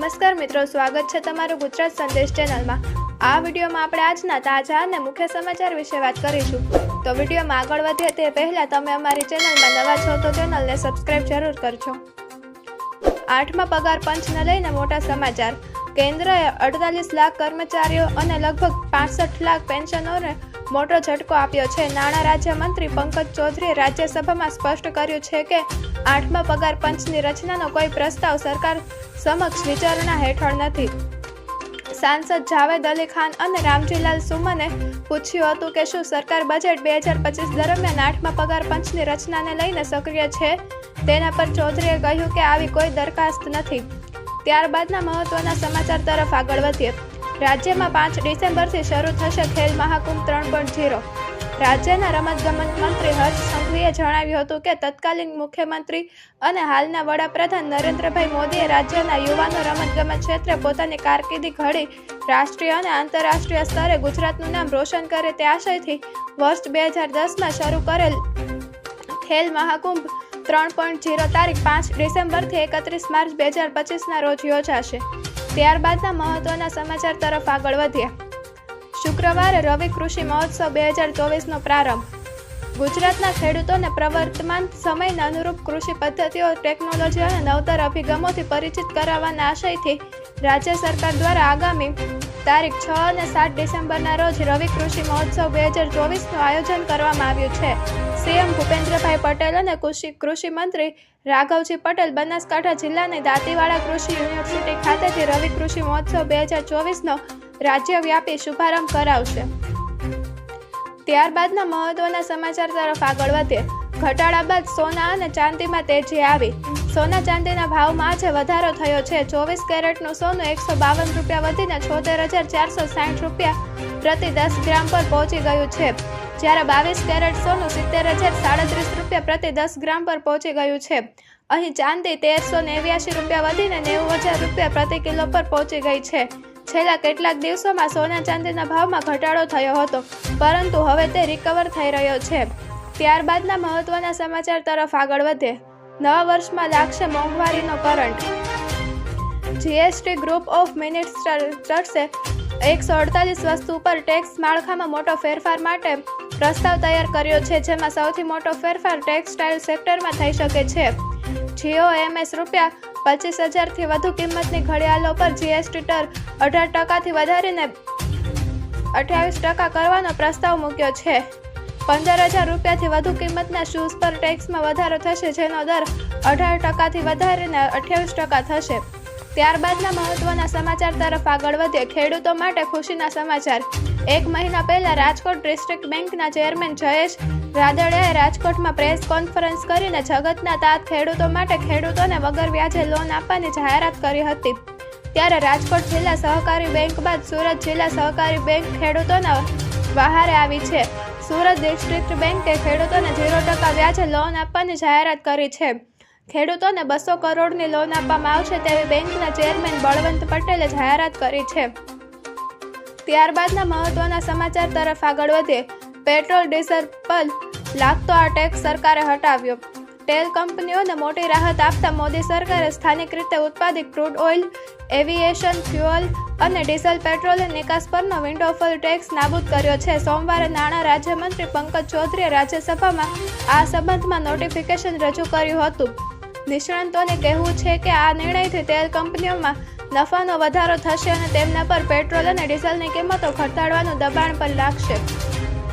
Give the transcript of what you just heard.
નમસ્કાર મિત્રો, સ્વાગત છે તમારું ગુજરાત સંદેશ ચેનલમાં. આ વિડીયોમાં આપણે આજના તાજા અને મુખ્ય સમાચાર વિશે વાત કરીશું. તો વિડીયોમાં આગળ વધીએ તે પહેલાં તમે અમારી ચેનલમાં નવા છો તો ચેનલને સબસ્ક્રાઇબ જરૂર કરજો. આઠમા પગાર પંચને લઈને મોટા સમાચાર. કેન્દ્રએ અડતાલીસ લાખ કર્મચારીઓ અને લગભગ પાસઠ લાખ પેન્શનોને મોટો ઝટકો આપ્યો છે. નાણાં રાજ્યમંત્રી પંકજ ચૌધરીએ રાજ્યસભામાં સ્પષ્ટ કર્યું છે કે આઠમા પગાર પંચની રચનાનો કોઈ પ્રસ્તાવ સરકાર સમક્ષ વિચારણા હેઠળ નથી. સાંસદ જાવેદ અલી ખાન અને રામજીલાલ સુમને પૂછ્યું હતું કે શું સરકાર બજેટ બે હજાર પચીસ દરમિયાન આઠમા પગાર પંચની રચનાને લઈને સક્રિય છે? તેના પર ચૌધરીએ કહ્યું કે આવી કોઈ દરખાસ્ત નથી. ત્યારબાદના મહત્વના સમાચાર તરફ આગળ વધીએ. રાજ્યમાં પાંચ ડિસેમ્બરથી શરૂ થશે ખેલ મહાકુંભ ત્રણ પોઈન્ટ રાજ્યના રમતગમત મંત્રી હર્ષ સંઘવીએ જણાવ્યું હતું કે તત્કાલીન મુખ્યમંત્રી અને હાલના વડાપ્રધાન નરેન્દ્રભાઈ મોદીએ રાજ્યના યુવાનો રમતગમત ક્ષેત્રે પોતાની કારકિર્દી ઘડી રાષ્ટ્રીય અને આંતરરાષ્ટ્રીય સ્તરે ગુજરાતનું નામ રોશન કરે તે આશયથી વર્ષ બે હજાર દસમાં શરૂ કરેલ ખેલ મહાકુંભ ત્રણ પોઈન્ટ ઝીરો તારીખ પાંચ ડિસેમ્બરથી એકત્રીસ માર્ચ બે હજાર પચીસના રોજ યોજાશે. ત્યારબાદના મહત્વના સમાચાર તરફ આગળ વધ્યા. શુક્રવારે રવિ કૃષિ મહોત્સવ બે હજાર ચોવીસનો પ્રારંભ. ગુજરાતના ખેડૂતોને પ્રવર્તમાન સમયના અનુરૂપ કૃષિ પદ્ધતિઓ, ટેકનોલોજી અને નવતર અભિગમોથી પરિચિત કરાવવાના આશયથી રાજ્ય સરકાર દ્વારા આગામી તારીખ છ અને સાત ડિસેમ્બરના રોજ રવિ કૃષિ મહોત્સવ બે હજાર ચોવીસનું આયોજન કરવામાં આવ્યું છે. સીએમ ભૂપેન્દ્રભાઈ પટેલ અને કૃષિ કૃષિ મંત્રી રાઘવજી પટેલ બનાસકાંઠા જિલ્લાની દાંતીવાડા કૃષિ યુનિવર્સિટી ખાતેથી રવિ કૃષિ મહોત્સવ બે હજાર ચોવીસનો રાજ્યવ્યાપી શુભારંભ કરાવશે. ત્યારબાદના મહત્વના સમાચાર તરફ આગળ વધીએ. ઘટાડા બાદ સોના અને ચાંદીમાં તેજી આવી. સોના ચાંદીના ભાવમાં આજે વધારો થયો છે. ચોવીસ કેરેટનું સોનું એકસો બાવન રૂપિયા વધીને છોતેર હજાર ચારસો સાઠ રૂપિયા પ્રતિ દસ ગ્રામ પર પહોંચી ગયું છે. જ્યારે બાવીસ કેરેટ સોનું સિત્તેર હજાર સાડત્રીસ રૂપિયા પ્રતિ દસ ગ્રામ પર પહોંચી ગયું છે. અહીં ચાંદી તેરસો નેવ્યાસી રૂપિયા વધીને નેવું હજાર રૂપિયા પ્રતિ કિલો પર પહોંચી ગઈ છે. છેલ્લા કેટલાક દિવસોમાં સોના ચાંદીના ભાવમાં ઘટાડો થયો હતો, પરંતુ હવે તે રિકવર થઈ રહ્યો છે. ત્યારબાદના મહત્વના સમાચાર તરફ આગળ વધે. નવા વર્ષમાં લાગશે મોંઘવારીનો કરંટ. જીએસટી ગ્રુપ ઓફ મિનિસ્ટર્સે એકસો અડતાલીસ વસ્તુ ઉપર ટેક્સ માળખામાં મોટો ફેરફાર માટે પ્રસ્તાવ તૈયાર કર્યો છે, જેમાં સૌથી મોટો ફેરફાર ટેક્સટાઇલ સેક્ટરમાં થઈ શકે છે. જીઓ એમએસ રૂપિયા પચીસ હજારથી વધુ કિંમતની ઘડિયાળો પર જીએસટી દર અઢાર ટકાથી વધારીને અઠ્યાવીસ ટકા કરવાનો પ્રસ્તાવ મૂક્યો છે. પંદર હજાર રૂપિયાથી વધુ કિંમતના શૂઝ પર ટેક્સમાં વધારો થશે, જેનો દર અઢાર ટકાથી વધારીને અઠ્યાવીસ ટકા થશે. ત્યારબાદના મહત્વના સમાચાર તરફ આગળ વધીએ. ખેડૂતો માટે ખુશીના સમાચાર. એક મહિના પહેલા રાજકોટ ડિસ્ટ્રિક્ટ બેંકના ચેરમેન જયેશ રાદડિયાએ રાજકોટમાં પ્રેસ કોન્ફરન્સ કરીને જગતના તાત ખેડૂતો માટે ખેડૂતોને વગર વ્યાજે લોન આપવાની જાહેરાત કરી હતી. ત્યારે રાજકોટ જિલ્લા સહકારી બેંક બાદ સુરત જિલ્લા સહકારી બેંક ખેડૂતોના બહારે આવી છે. સુરત ડિસ્ટ્રિક્ટ બેંકે ખેડૂતોને ઝીરો ટકા વ્યાજે લોન આપવાની જાહેરાત કરી છે. ખેડૂતોને બસો કરોડની લોન આપવામાં આવશે તેવી બેંકના ચેરમેન બળવંત પટેલે જાહેરાત કરી છે. ત્યારબાદના મહત્વના સમાચાર તરફ આગળ વધીએ. પેટ્રોલ ડીઝલ પર લાગતો આ ટેક્સ સરકારે હટાવ્યો. તેલ કંપનીઓને મોટી રાહત આપતા મોદી સરકારે સ્થાનિક રીતે ઉત્પાદિત ક્રૂડ ઓઇલ, એવિએશન ફ્યુઅલ અને ડીઝલ પેટ્રોલ નિકાસ પરનો વિન્ડોફોલ ટેક્સ નાબૂદ કર્યો છે. સોમવારે નાણાં રાજ્યમંત્રી પંકજ ચૌધરીએ રાજ્યસભામાં આ સંબંધમાં નોટિફિકેશન રજૂ કર્યું હતું. નિષ્ણાંતોને કહેવું છે કે આ નિર્ણયથી તેલ કંપનીઓમાં નફાનો વધારો થશે અને તેમના પર પેટ્રોલ અને ડીઝલની કિંમતો ઘટાડવાનું દબાણ પણ લાગશે.